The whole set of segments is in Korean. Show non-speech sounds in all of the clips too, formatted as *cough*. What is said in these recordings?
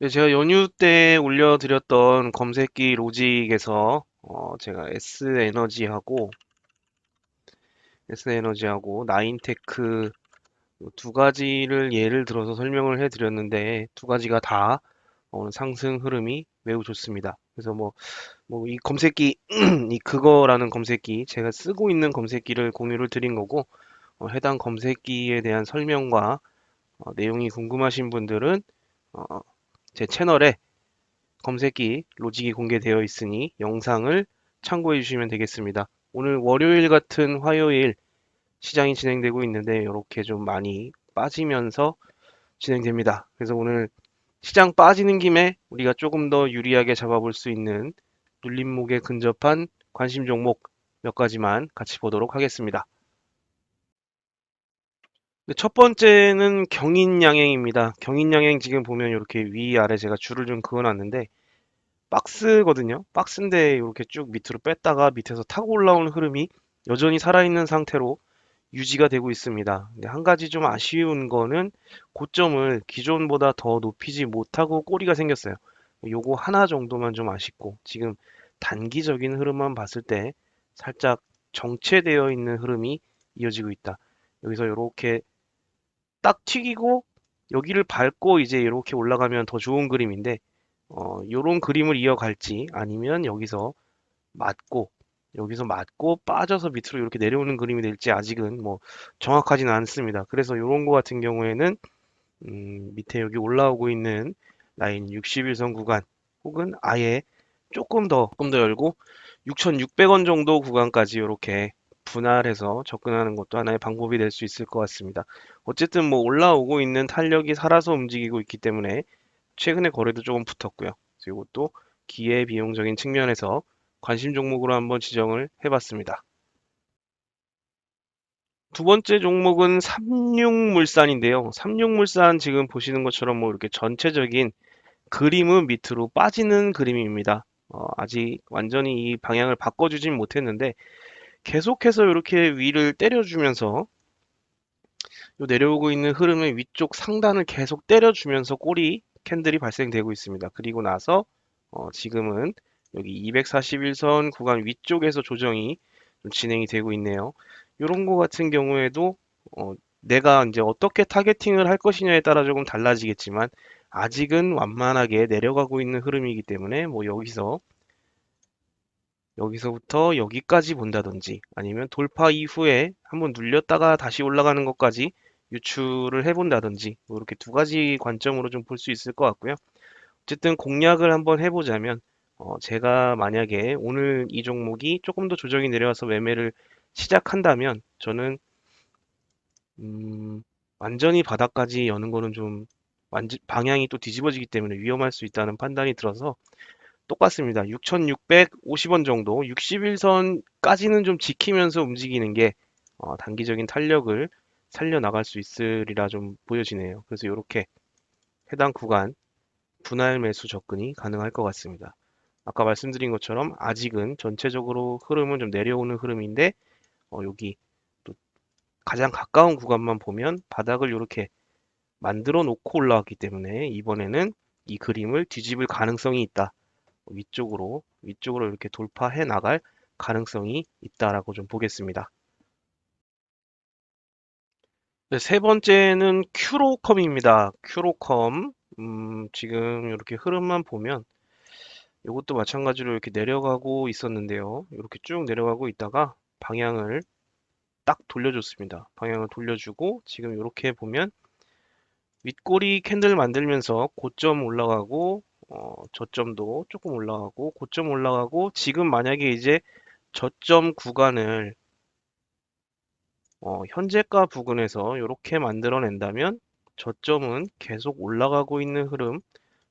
네, 제가 연휴 때 올려드렸던 검색기 로직에서 어, 제가 S에너지하고 S에너지하고 나인테크 두 가지를 예를 들어서 설명을 해드렸는데 두 가지가 다 오늘 상승 흐름이 매우 좋습니다. 그래서 뭐 뭐 이 검색기 *clears throat* 이 그거라는 검색기 제가 쓰고 있는 검색기를 공유를 드린 거고 어, 해당 검색기에 대한 설명과 어, 내용이 궁금하신 분들은 어, 제 채널에 검색기 로직이 공개되어 있으니 영상을 참고해 주시면 되겠습니다. 오늘 월요일 같은 화요일 시장이 진행되고 있는데 이렇게 좀 많이 빠지면서 진행됩니다. 그래서 오늘 시장 빠지는 김에 우리가 조금 더 유리하게 잡아볼 수 있는 눌림목에 근접한 관심 종목 몇 가지만 같이 보도록 하겠습니다. 네, 첫 번째는 경인양행입니다. 경인양행 지금 보면 이렇게 위아래 제가 줄을 좀 그어놨는데 박스거든요. 박스인데 이렇게 쭉 밑으로 뺐다가 밑에서 타고 올라오는 흐름이 여전히 살아있는 상태로 유지가 되고 있습니다. 근데 한 가지 좀 아쉬운 거는 고점을 기존보다 더 높이지 못하고 꼬리가 생겼어요. 요거 하나 정도만 좀 아쉽고 지금 단기적인 흐름만 봤을 때 살짝 정체되어 있는 흐름이 이어지고 있다. 여기서 이렇게 딱 튀기고 여기를 밟고 이제 이렇게 올라가면 더 좋은 그림인데 어, 요런 그림을 이어갈지 아니면 여기서 맞고 여기서 맞고 빠져서 밑으로 이렇게 내려오는 그림이 될지 아직은 뭐 정확하지는 않습니다. 그래서 요런 거 같은 경우에는 음, 밑에 여기 올라오고 있는 라인 61선 구간 혹은 아예 조금 더, 조금 더 열고 6,600원 정도 구간까지 이렇게 분할해서 접근하는 것도 하나의 방법이 될 수 있을 것 같습니다. 어쨌든 뭐 올라오고 있는 탄력이 살아서 움직이고 있기 때문에 최근에 거래도 조금 붙었고요. 그리고 또 기회 비용적인 측면에서 관심 종목으로 한번 지정을 해봤습니다. 두 번째 종목은 삼육물산인데요. 삼육물산 지금 보시는 것처럼 뭐 이렇게 전체적인 그림은 밑으로 빠지는 그림입니다. 어, 아직 완전히 이 방향을 바꿔주진 못했는데 계속해서 이렇게 위를 때려주면서 요 내려오고 있는 흐름의 위쪽 상단을 계속 때려주면서 꼬리 캔들이 발생되고 있습니다. 그리고 나서 어, 지금은 여기 241선 구간 위쪽에서 조정이 좀 진행이 되고 있네요. 이런 거 같은 경우에도 어, 내가 이제 어떻게 타겟팅을 할 것이냐에 따라 조금 달라지겠지만 아직은 완만하게 내려가고 있는 흐름이기 때문에 뭐 여기서 여기서부터 여기까지 본다든지 아니면 돌파 이후에 한번 눌렸다가 다시 올라가는 것까지 유출을 해본다든지 뭐 이렇게 두 가지 관점으로 좀 볼 수 있을 것 같고요. 어쨌든 공략을 한번 해보자면 어, 제가 만약에 오늘 이 종목이 조금 더 조정이 내려와서 매매를 시작한다면 저는 음, 완전히 바닥까지 여는 거는 좀 방향이 또 뒤집어지기 때문에 위험할 수 있다는 판단이 들어서 똑같습니다. 6,650원 정도, 61선까지는 좀 지키면서 움직이는 게 어, 단기적인 탄력을 살려나갈 수 있으리라 좀 보여지네요. 그래서 이렇게 해당 구간 분할 매수 접근이 가능할 것 같습니다. 아까 말씀드린 것처럼 아직은 전체적으로 흐름은 좀 내려오는 흐름인데 어, 여기 또 가장 가까운 구간만 보면 바닥을 이렇게 만들어 놓고 올라왔기 때문에 이번에는 이 그림을 뒤집을 가능성이 있다. 위쪽으로 위쪽으로 이렇게 돌파해 나갈 가능성이 있다라고 좀 보겠습니다. 네, 세 번째는 큐로컴입니다. 큐로컴 음, 지금 이렇게 흐름만 보면 이것도 마찬가지로 이렇게 내려가고 있었는데요. 이렇게 쭉 내려가고 있다가 방향을 딱 돌려줬습니다. 방향을 돌려주고 지금 이렇게 보면 윗꼬리 캔들 만들면서 고점 올라가고 어, 저점도 조금 올라가고 고점 올라가고 지금 만약에 이제 저점 구간을 어, 현재가 부근에서 이렇게 만들어낸다면 저점은 계속 올라가고 있는 흐름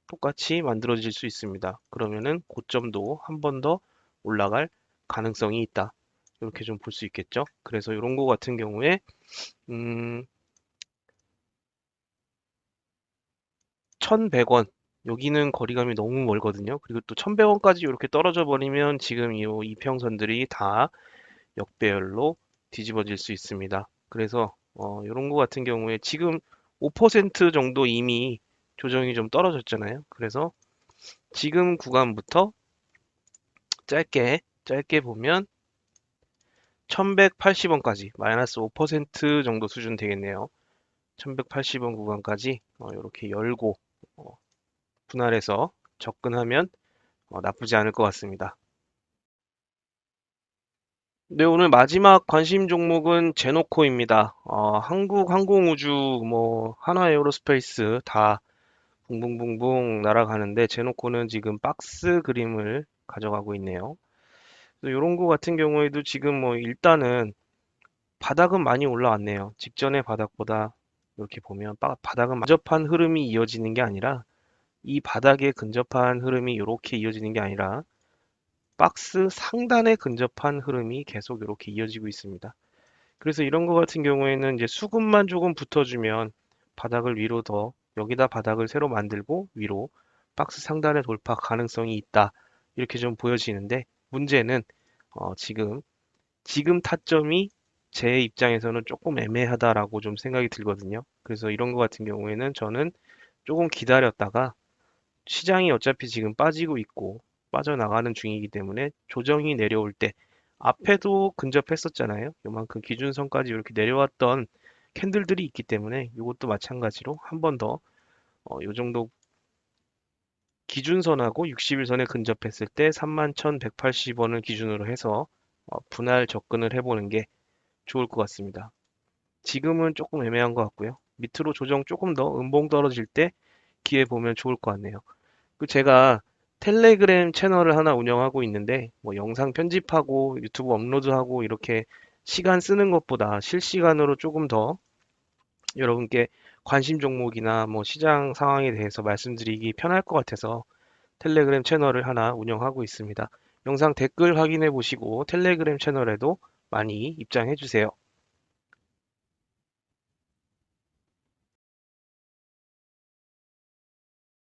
똑같이 만들어질 수 있습니다. 그러면은 고점도 한 번 더 올라갈 가능성이 있다. 이렇게 좀 볼 수 있겠죠. 그래서 이런 거 같은 경우에 음, 1100원 여기는 거리감이 너무 멀거든요. 그리고 또 1100원까지 이렇게 떨어져 버리면 지금 이 이평선들이 다 역배열로 뒤집어질 수 있습니다. 그래서 어, 이런 거 같은 경우에 지금 5% 정도 이미 조정이 좀 떨어졌잖아요. 그래서 지금 구간부터 짧게 짧게 보면 1180원까지 마이너스 5% 정도 수준 되겠네요. 1180원 구간까지 이렇게 열고 어, 분할해서 접근하면 어, 나쁘지 않을 것 같습니다. 네, 오늘 마지막 관심 종목은 제노코입니다. 어, 한국 항공우주, 뭐, 하나 에어로스페이스 다 붕붕붕붕 날아가는데 제노코는 지금 박스 그림을 가져가고 있네요. 이런 거 같은 경우에도 지금 뭐 일단은 바닥은 많이 올라왔네요. 직전의 바닥보다 이렇게 보면 바, 바닥은 근접한 흐름이 이어지는 게 아니라 이 바닥에 근접한 흐름이 이렇게 이어지는 게 아니라 박스 상단에 근접한 흐름이 계속 이렇게 이어지고 있습니다. 그래서 이런 거 같은 경우에는 이제 수급만 조금 붙어주면 바닥을 위로 더 여기다 바닥을 새로 만들고 위로 박스 상단의 돌파 가능성이 있다. 이렇게 좀 보여지는데 문제는 어, 지금 지금 타점이 제 입장에서는 조금 애매하다라고 좀 생각이 들거든요. 그래서 이런 거 같은 경우에는 저는 조금 기다렸다가 시장이 어차피 지금 빠지고 있고 빠져나가는 중이기 때문에 조정이 내려올 때 앞에도 근접했었잖아요. 요만큼 기준선까지 이렇게 내려왔던 캔들들이 있기 때문에 이것도 마찬가지로 한 번더 어, 요 정도 기준선하고 60일선에 근접했을 때 31,180원을 기준으로 해서 어, 분할 접근을 해보는 게 좋을 것 같습니다. 지금은 조금 애매한 것 같고요. 밑으로 조정 조금 더 음봉 떨어질 때 기회 보면 좋을 것 같네요. 그 제가 텔레그램 채널을 하나 운영하고 있는데 뭐 영상 편집하고 유튜브 업로드하고 이렇게 시간 쓰는 것보다 실시간으로 조금 더 여러분께 관심 종목이나 뭐 시장 상황에 대해서 말씀드리기 편할 것 같아서 텔레그램 채널을 하나 운영하고 있습니다. 영상 댓글 확인해 보시고 텔레그램 채널에도 많이 입장해 주세요.